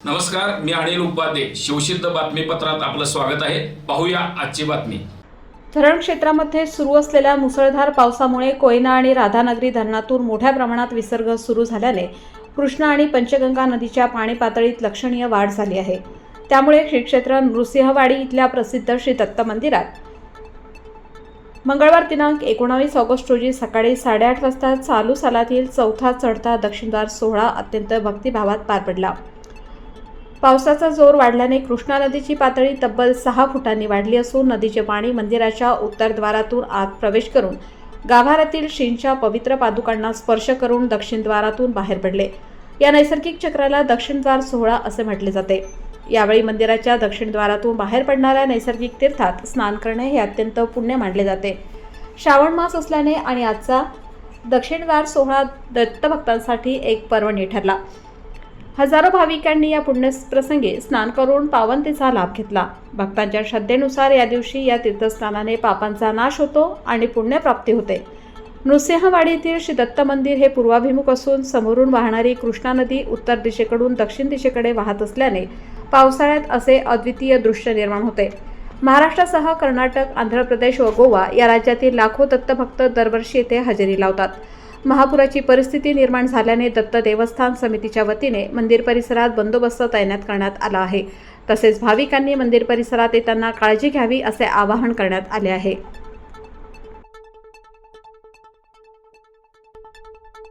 नमस्कार मी अनिल उपाध्ये. शिवसिद्ध बातमीपत्रात आपलं स्वागत आहे. पाहूया आजची बातमी. धरण क्षेत्रामध्ये सुरू असलेल्या मुसळधार पावसामुळे कोयना आणि राधानगरी धरणातून मोठ्या प्रमाणात विसर्ग सुरू झाल्याने कृष्णा आणि पंचगंगा नदीच्या पाणी पातळीत लक्षणीय वाढ झाली आहे. त्यामुळे श्री क्षेत्र नृसिंहवाडी इथल्या प्रसिद्ध श्री दत्त मंदिरात मंगळवार दिनांक एकोणावीस ऑगस्ट रोजी सकाळी साडेआठ वाजता चालू सालातील चौथा चढता दक्षिणद्वार सोहळा अत्यंत भक्तिभावात पार पडला. पावसाचा जोर वाढल्याने कृष्णा नदीची पातळी तब्बल सहा फुटांनी वाढली असून नदीचे पाणी मंदिराच्या उत्तरद्वारातून आत प्रवेश करून गाभाऱ्यातील शिंच्या पवित्र पादुकांना स्पर्श करून दक्षिणद्वारातून बाहेर पडले. या नैसर्गिक चक्राला दक्षिणद्वार सोहळा असे म्हटले जाते. यावेळी मंदिराच्या दक्षिणद्वारातून बाहेर पडणाऱ्या नैसर्गिक तीर्थात स्नान करणे हे अत्यंत पुण्य मानले जाते. श्रावण मास असल्याने आणि आजचा दक्षिणद्वार सोहळा दत्तभक्तांसाठी एक पर्वणी ठरला. हजारो भाविकांनी या पुण्यप्रसंगी स्नान करून पावनतेचा लाभ घेतला. भक्तांच्या श्रद्धेनुसार या दिवशी या तीर्थस्नानाने पापांचा नाश होतो आणि पुण्यप्राप्ती होते. नृसिंहवाडी येथील श्री दत्त मंदिर हे पूर्वाभिमुख असून समोरून वाहणारी कृष्णा नदी उत्तर दिशेकडून दक्षिण दिशेकडे वाहत असल्याने पावसाळ्यात असे अद्वितीय दृश्य निर्माण होते. महाराष्ट्रासह कर्नाटक आंध्र प्रदेश व गोवा या राज्यातील लाखो दत्तभक्त दरवर्षी येथे हजेरी लावतात. महापुराची परिस्थिती निर्माण झाल्याने दत्त देवस्थान समितीच्या वतीने मंदिर परिसरात बंदोबस्त तैनात करण्यात आला आहे. तसेच भाविकांनी मंदिर परिसरात येताना काळजी घ्यावी असे आवाहन करण्यात आले आहे.